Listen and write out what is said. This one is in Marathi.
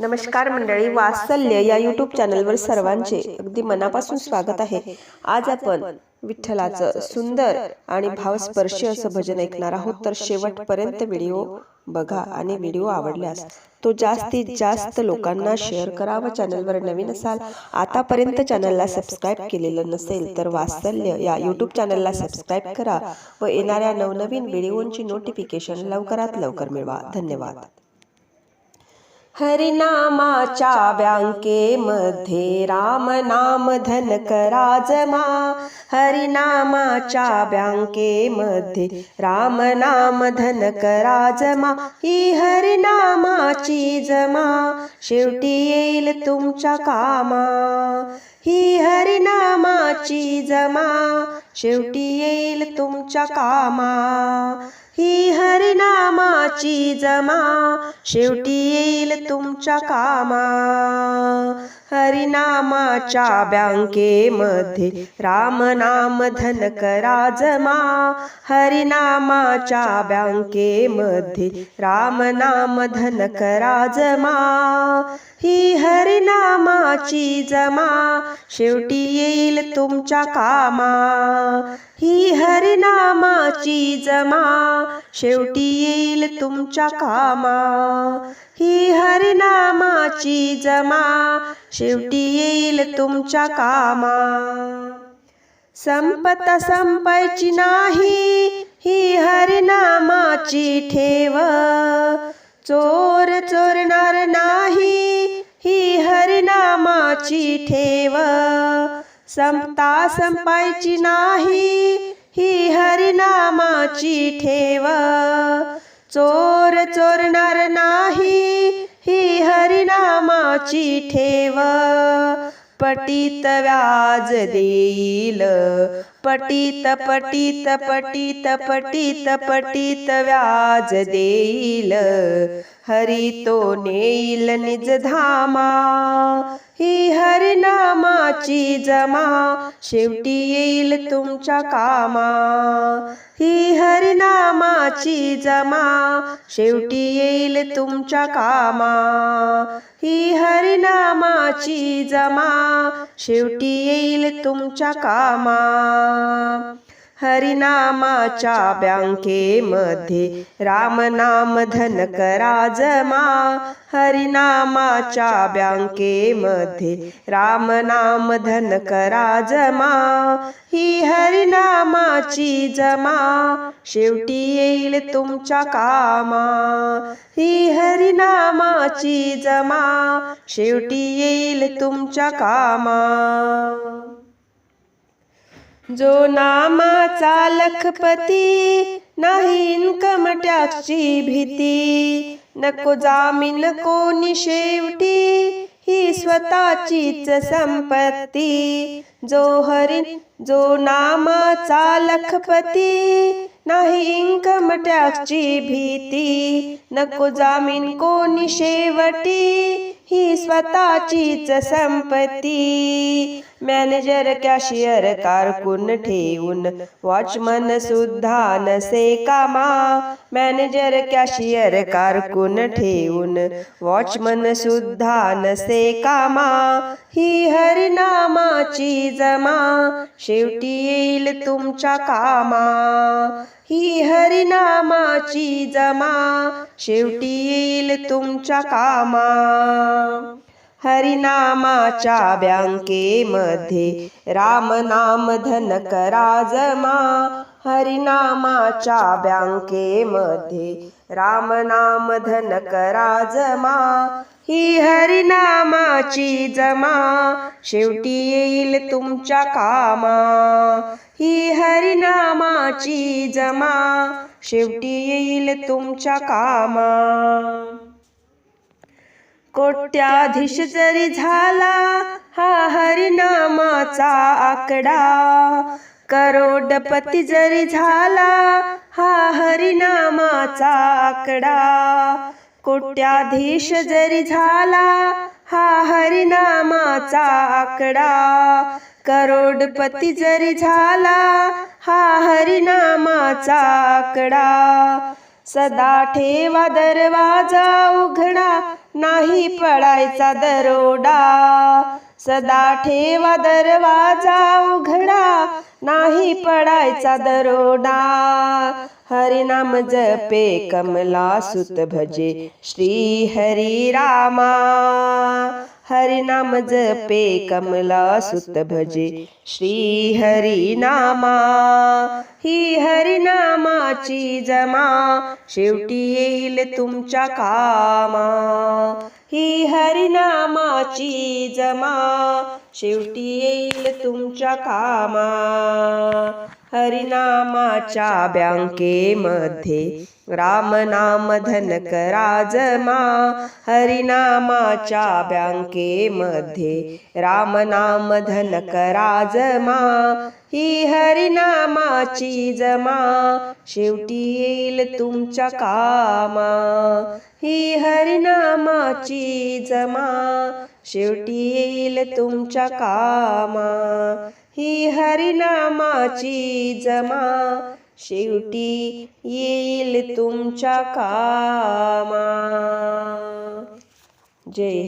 नमस्कार मंडळी वात्सल्य या यूट्यूब चॅनलवर सर्वांचे अगदी मनापासून स्वागत आहे. आज आपण विठ्ठलाचं सुंदर आणि भावस्पर्शी असं भजन ऐकणार आहोत. तर शेवटपर्यंत व्हिडिओ बघा आणि व्हिडिओ आवडल्यास तो जास्तीत जास्त लोकांना शेअर करा व चॅनलवर नवीन असाल आतापर्यंत चॅनलला सबस्क्राईब केलेलं नसेल तर वात्सल्य या यूट्यूब चॅनलला सबस्क्राईब करा व येणाऱ्या नवनवीन व्हिडिओंची नोटिफिकेशन लवकरात लवकर मिळवा. धन्यवाद. हरिनामाच्या बँकेमध्ये राम नाम धन करा जमा. हरिनामाच्या बँकेमध्ये राम नाम धन करा जमा. ही हरिनामाची जमा. शेवटी येईल तुमच्या कामा. ही हरिनामाची जमा. शेवटी येईल तुमच्या कामा. ही हरिनामाची जमा. शेवटी येईल तुमच्या कामा. हरिनामाच्या बँकेमध्ये राम नाम धन करा जमा. हरिनामाच्या बँकेमध्ये राम नाम धन करा जमा. ही हरिनामाची जमा. शेवटी येईल तुमच्या कामा. ही हरिनामाची जमा. शेवटी येईल तुमच्या कामा. ही हरिनामाची जमा. शेवटी येईल तुमच्या कामा. संपत संपायची नाही ही हरिनामाची ठेव. चोर चोरणार नाही ही हरिनामाची ठेव. संपता संपायची नाही ही हरिनामाची ठेव. चोर चोरणार नाही ही हरिनामाची ठेव. पटीत व्याज देईल पटित पटीत पटित पटीत पटित व्याज देईल. हरी तो नेईल निज धामा. ही हरिनामाची जमा. शेवटी येईल तुमच्या कामा. ही हरिनामाची जमा. शेवटी येईल तुमच्या कामा. ही हरिनामाची जमा. शेवटी येईल तुमच्या कामा. हरिनामाच्या बँकेमध्ये राम नाम धन करा जमा. हरिनामाच्या बँकेमध्ये राम नाम धन करा जमा. ही हरिनामाची जमा. शेवटी येईल तुमच्या कामा. ही हरिनामाची जमा. शेवटी येईल तुमच्या कामा. जो नामाचा लखपती नाही कमट्याची भीती. नको जामीन कोणी शेवटी ही स्वतःचीच संपत्ती. जो हरी जो नामाचा लखपती नाही इन्कम टॅक्सची भीती नको जामीन कोणी शेवटी ही स्वतःचीच संपत्ती. मॅनेजर कॅशियर कारकून ठेवून वॉचमन सुद्धा नसे कामा. मॅनेजर कॅशियर कारकून ठेवून वॉचमन सुद्धा नसे कामा. ही हरिनामाची जमा. शेवटी येईल तुमच्या कामा. ही हरिनामाची जमा. शेवटी येईल तुमच्या कामा. हरिनामाच्या बँकेमध्ये राम नाम धन करा जमा. हरिनामाच्या बँकेमध्ये राम नाम धन करा जमा. ही हरिनामाची जमा. शेवटी येईल तुमच्या कामा. ही हरिनामाची जमा. शेवटी येईल तुमच्या कामा. कोट्याधीश जरी झाला हा हरिनामाचा आकडा. करोडपती जरी झाला हा हरिनामाचा आकडा. कोट्याधीश जरी झाला हा हरिनामाचा आकडा. करोडपती जरी झाला हा हरिनामाचा आकडा. सदा ठेवा दरवाजा उघडा नाही पडायचा दरोडा. सदा ठेवा दरवाजा उघडा नाही पडायचा दरोडा. हरिनाम जपे कमला सुत भजे श्री हरी रामा. हरिनाम जपे कमला सुत भजे श्री हरी नामा. ही हरिनामाची जमा शेवटी येईल तुमच्या कामा. ही हरिनामाची जमा. शेवटी येईल तुमच्या कामा. हरिनामाच्या बँकेमध्ये राम नाम धन करा जमा. हरिनामाच्या बँकेमध्ये राम नाम धन करा जमा. ही हरिनामाची जमा. शेवटी येईल तुमच्या कामा. ही हरिनामाची जमा. शेवटी येईल तुमच्या कामा. ही हरिनामाची जमा. शेवटी येईल तुमच्या कामा. जय